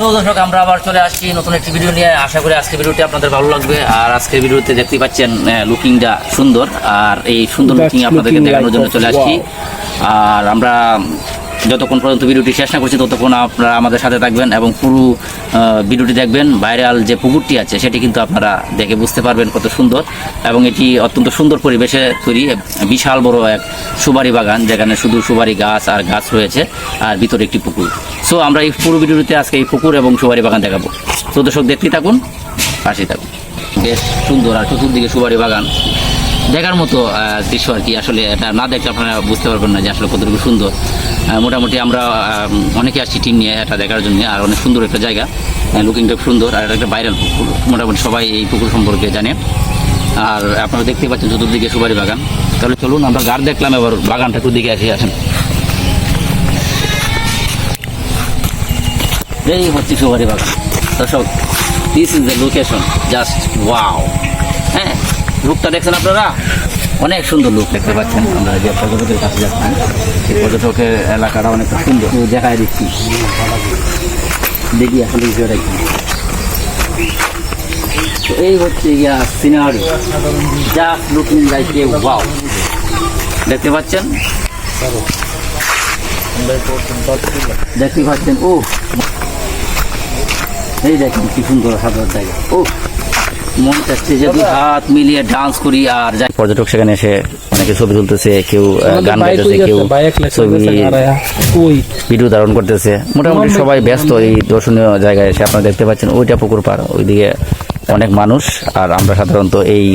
তো দর্শক আমরা আবার চলে আসছি নতুন একটি ভিডিও নিয়ে। আশা করি আজকে ভিডিওটি আপনাদের ভালো লাগবে। আর আজকে ভিডিওতে দেখতে পাচ্ছেন লুকিংটা সুন্দর। আর এই সুন্দর লুকিং আপনাদেরকে দেখানোর জন্য চলে আসছি। আর আমরা যতক্ষণ পর্যন্ত ভিডিওটি শেষ না করছি, ততক্ষণ আপনারা আমাদের সাথে থাকবেন এবং পুরো ভিডিওটি দেখবেন। ভাইরাল যে পুকুরটি আছে, সেটি কিন্তু আপনারা দেখে বুঝতে পারবেন কত সুন্দর এবং এটি অত্যন্ত সুন্দর পরিবেশে তৈরি বিশাল বড় এক সুপারি বাগান, যেখানে শুধু সুপারি গাছ আর গাছ রয়েছে, আর ভিতরে একটি পুকুর। সো আমরা এই পুরো ভিডিওটিতে আজকে এই পুকুর এবং সুপারি বাগান দেখাবো। তো দর্শক দেখতেই থাকুন, পাশেই থাকুন। বেশ সুন্দর আর চতুর্দিকে সুপারি বাগান। দেখার মতো দৃশ্য আর কি। আসলে এটা না দেখলে আপনারা বুঝতে পারবেন না যে আসলে কতটুকু সুন্দর। মোটামুটি আমরা অনেকে আসছি টিম নিয়ে এটা দেখার জন্য, আর অনেক সুন্দর একটা জায়গা। লুকিংটা সুন্দর, আর একটা ভাইরাল পুকুর। মোটামুটি সবাই এই পুকুর সম্পর্কে জানে। আর আপনারা দেখতে পাচ্ছেন চতুর্দিকে সুপারি বাগান। তাহলে চলুন, আমরা গাছ দেখলাম, এবার বাগানটা একটু দিকে আসি, আসেন। এই হচ্ছে সুপারি বাগান। দর্শক this is the location just wow হ্যাঁ লুকটা দেখছেন আপনারা? অনেক সুন্দর লুক দেখতে পাচ্ছেন আমরা যে পর্যটকের কাছে যাচ্ছি। এই পর্যটকের এলাকাটা অনেক সুন্দর। দেখায় দিচ্ছি। দেখি আসলে বিষয়টা এই হচ্ছে yeah scenery just looking like wow দেখতে পাচ্ছেন? দেখতে পাচ্ছেন? ও। এই দেখেন কি সুন্দর হাজার জায়গা। ও। মনে চাচ্ছে যে হাত মিলিয়ে ডান্স করি আর যাই। পর্যটক সেখানে এসে অনেকে ছবি তুলতেছে কেউ গান গাইতেছে কেউ ছবি ভিডিও ধারণ করতেছে। মোটামুটি সবাই ব্যস্ত এই দর্শনীয় জায়গায় এসে। আপনারা দেখতে পাচ্ছেন ওইটা পুকুর পাড়। ওইদিকে অনেক মানুষ। আর আমরা সাধারণত এই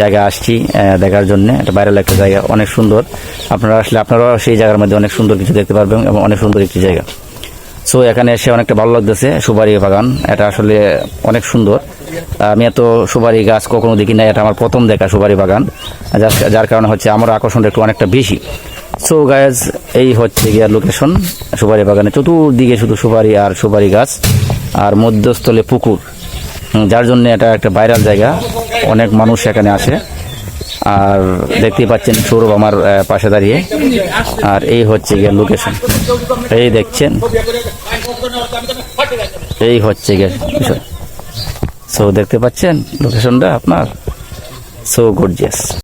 জায়গায় আসছি আহ, দেখার জন্য। এটা ভাইরাল একটা জায়গা অনেক সুন্দর। আপনারা আসলে আপনারাও সেই জায়গার মধ্যে অনেক সুন্দর কিছু দেখতে পারবেন এবং অনেক সুন্দর একটি জায়গা। সো এখানে এসে অনেকটা ভালো লাগতেছে সুপারি বাগান। এটা আসলে অনেক সুন্দর। আমি এত সুপারি গাছ কখনো দেখি না এটা আমার প্রথম দেখা সুপারি বাগান। যার যার কারণে হচ্ছে আমার আকর্ষণটা একটু অনেকটা বেশি। সো গায়েজ এই হচ্ছে গিয়া লোকেশন সুপারি বাগানে চতুর্দিকে শুধু সুপারি আর সুপারি গাছ, আর মধ্যস্থলে পুকুর। যার জন্য এটা একটা ভাইরাল জায়গা, অনেক মানুষ এখানে আসে। আর দেখতেই পাচ্ছেন সৌরভ আমার পাশে দাঁড়িয়ে। আর এই হচ্ছে গিয়ে লোকেশন এই দেখছেন? এই হচ্ছে গিয়ে বিষয়। সো দেখতে পাচ্ছেন লোকেশনটা আপনার সো গর্জিয়াস